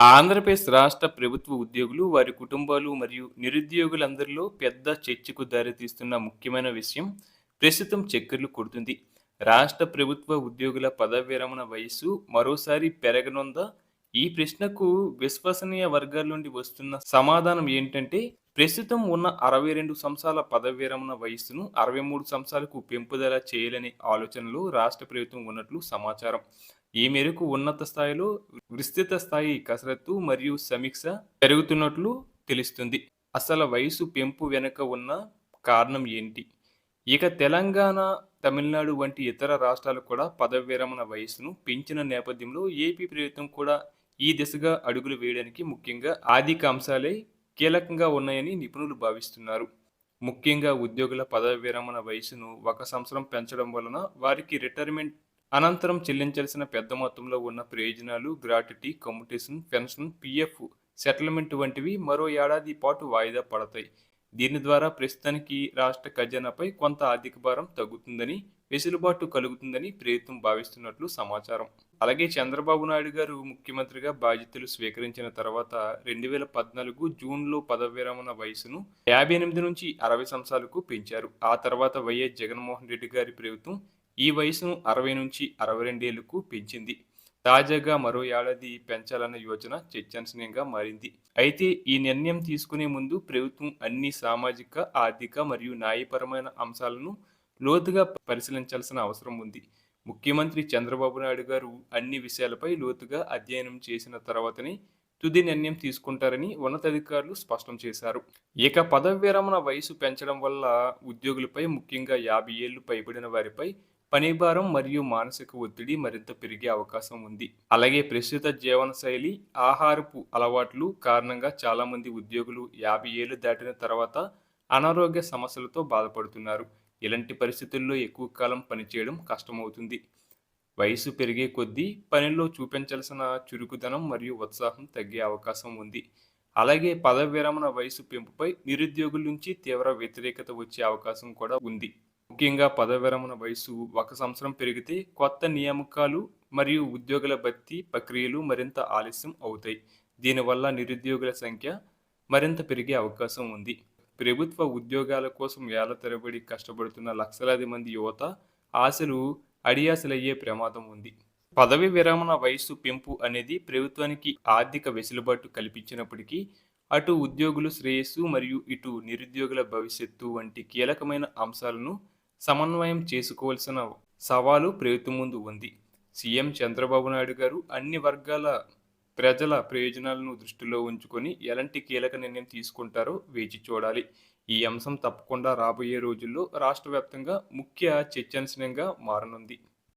ఆంధ్రప్రదేశ్ రాష్ట్ర ప్రభుత్వ ఉద్యోగులు, వారి కుటుంబాలు మరియు నిరుద్యోగులందరిలో పెద్ద చర్చకు దారితీస్తున్న ముఖ్యమైన విషయం ప్రస్తుతం చక్కర్లు కొడుతుంది. రాష్ట్ర ప్రభుత్వ ఉద్యోగుల పదవీ విరమణ వయస్సు మరోసారి పెరగనుందా? ఈ ప్రశ్నకు విశ్వసనీయ వర్గాల నుండి వస్తున్న సమాధానం ఏంటంటే, ప్రస్తుతం ఉన్న 62 సంవత్సరాల పదవీ విరమణ వయస్సును 63 సంవత్సరాలకు పెంపుదల చేయాలనే ఆలోచనలో రాష్ట్ర ప్రభుత్వం ఉన్నట్లు సమాచారం. ఈ మేరకు ఉన్నత స్థాయిలో విస్తృత స్థాయి కసరత్తు మరియు సమీక్ష జరుగుతున్నట్లు తెలుస్తుంది. అసలు వయసు పెంపు వెనుక ఉన్న కారణం ఏంటి? ఇక తెలంగాణ, తమిళనాడు వంటి ఇతర రాష్ట్రాలు కూడా పదవీ విరమణ వయస్సును పెంచిన నేపథ్యంలో ఏపీ ప్రభుత్వం కూడా ఈ దిశగా అడుగులు వేయడానికి ముఖ్యంగా ఆర్థిక అంశాలే కీలకంగా ఉన్నాయని నిపుణులు భావిస్తున్నారు. ముఖ్యంగా ఉద్యోగుల పదవీ విరమణ వయస్సును ఒక సంవత్సరం పెంచడం వలన వారికి రిటైర్మెంట్ అనంతరం చెల్లించాల్సిన పెద్ద మొత్తంలో ఉన్న ప్రయోజనాలు gratuity, commutation pension, PF settlement వంటివి మరో ఏడాది పాటు వాయిదా పడతాయి. దీని ద్వారా ప్రస్తుతానికి రాష్ట్ర ఖజానాపై కొంత ఆర్థిక భారం తగ్గుతుందని, వెసులుబాటు కలుగుతుందని ప్రభుత్వం భావిస్తున్నట్లు సమాచారం. అలాగే చంద్రబాబు నాయుడు గారు ముఖ్యమంత్రిగా బాధ్యతలు స్వీకరించిన తర్వాత 2014 జూన్లో పదవి విరమణ వయస్సును 58 నుంచి 60 సంవత్సరాలకు పెంచారు. ఆ తర్వాత వైఎస్ జగన్మోహన్ రెడ్డి గారి ప్రభుత్వం ఈ వయసును అరవై నుంచి అరవై రెండేళ్ళకు పెంచింది. తాజాగా మరో ఏడాది పెంచాలన్న యోచన చర్చనీయంగా మారింది. అయితే ఈ నిర్ణయం తీసుకునే ముందు ప్రభుత్వం అన్ని సామాజిక, ఆర్థిక మరియు న్యాయపరమైన అంశాలను లోతుగా పరిశీలించాల్సిన అవసరం ఉంది. ముఖ్యమంత్రి చంద్రబాబు నాయుడు గారు అన్ని విషయాలపై లోతుగా అధ్యయనం చేసిన తర్వాతనే తుది నిర్ణయం తీసుకుంటారని ఉన్నతాధికారులు స్పష్టం చేశారు. ఇక పదవీ విరమణ వయసు పెంచడం వల్ల ఉద్యోగులపై ముఖ్యంగా 50 ఏళ్ళు పైబడిన వారిపై పనిభారం మరియు మానసిక ఒత్తిడి మరింత పెరిగే అవకాశం ఉంది. అలాగే ప్రస్తుత జీవనశైలి, ఆహారపు అలవాట్లు కారణంగా చాలామంది ఉద్యోగులు యాభై ఏళ్ళు దాటిన తర్వాత అనారోగ్య సమస్యలతో బాధపడుతున్నారు. ఇలాంటి పరిస్థితుల్లో ఎక్కువ కాలం పనిచేయడం కష్టమవుతుంది. వయసు పెరిగే కొద్దీ పనిలో చూపించాల్సిన చురుకుదనం మరియు ఉత్సాహం తగ్గే అవకాశం ఉంది. అలాగే పదవీ విరమణ వయసు పెంపుపై నిరుద్యోగుల నుంచి తీవ్ర వ్యతిరేకత వచ్చే అవకాశం కూడా ఉంది. ముఖ్యంగా పదవిరమణ విరమణ వయసు ఒక సంవత్సరం పెరిగితే కొత్త నియామకాలు మరియు ఉద్యోగుల భర్తీ ప్రక్రియలు మరింత ఆలస్యం అవుతాయి. దీనివల్ల నిరుద్యోగుల సంఖ్య మరింత పెరిగే అవకాశం ఉంది. ప్రభుత్వ ఉద్యోగాల కోసం ఏళ్ళ తరబడి కష్టపడుతున్న లక్షలాది మంది యువత ఆశలు అడియాసలయ్యే ప్రమాదం ఉంది. పదవీ విరమణ వయస్సు పెంపు అనేది ప్రభుత్వానికి ఆర్థిక వెసులుబాటు కల్పించినప్పటికీ, అటు ఉద్యోగులు శ్రేయస్సు మరియు ఇటు నిరుద్యోగుల భవిష్యత్తు వంటి కీలకమైన అంశాలను సమన్వయం చేసుకోవాల్సిన సవాలు ప్రభుత్వం ముందు ఉంది. సీఎం చంద్రబాబు నాయుడు గారు అన్ని వర్గాల ప్రజల ప్రయోజనాలను దృష్టిలో ఉంచుకొని ఎలాంటి కీలక నిర్ణయం తీసుకుంటారో వేచి చూడాలి. ఈ అంశం తప్పకుండా రాబోయే రోజుల్లో రాష్ట్ర వ్యాప్తంగా ముఖ్య చర్చనీయాంశంగా మారనుంది.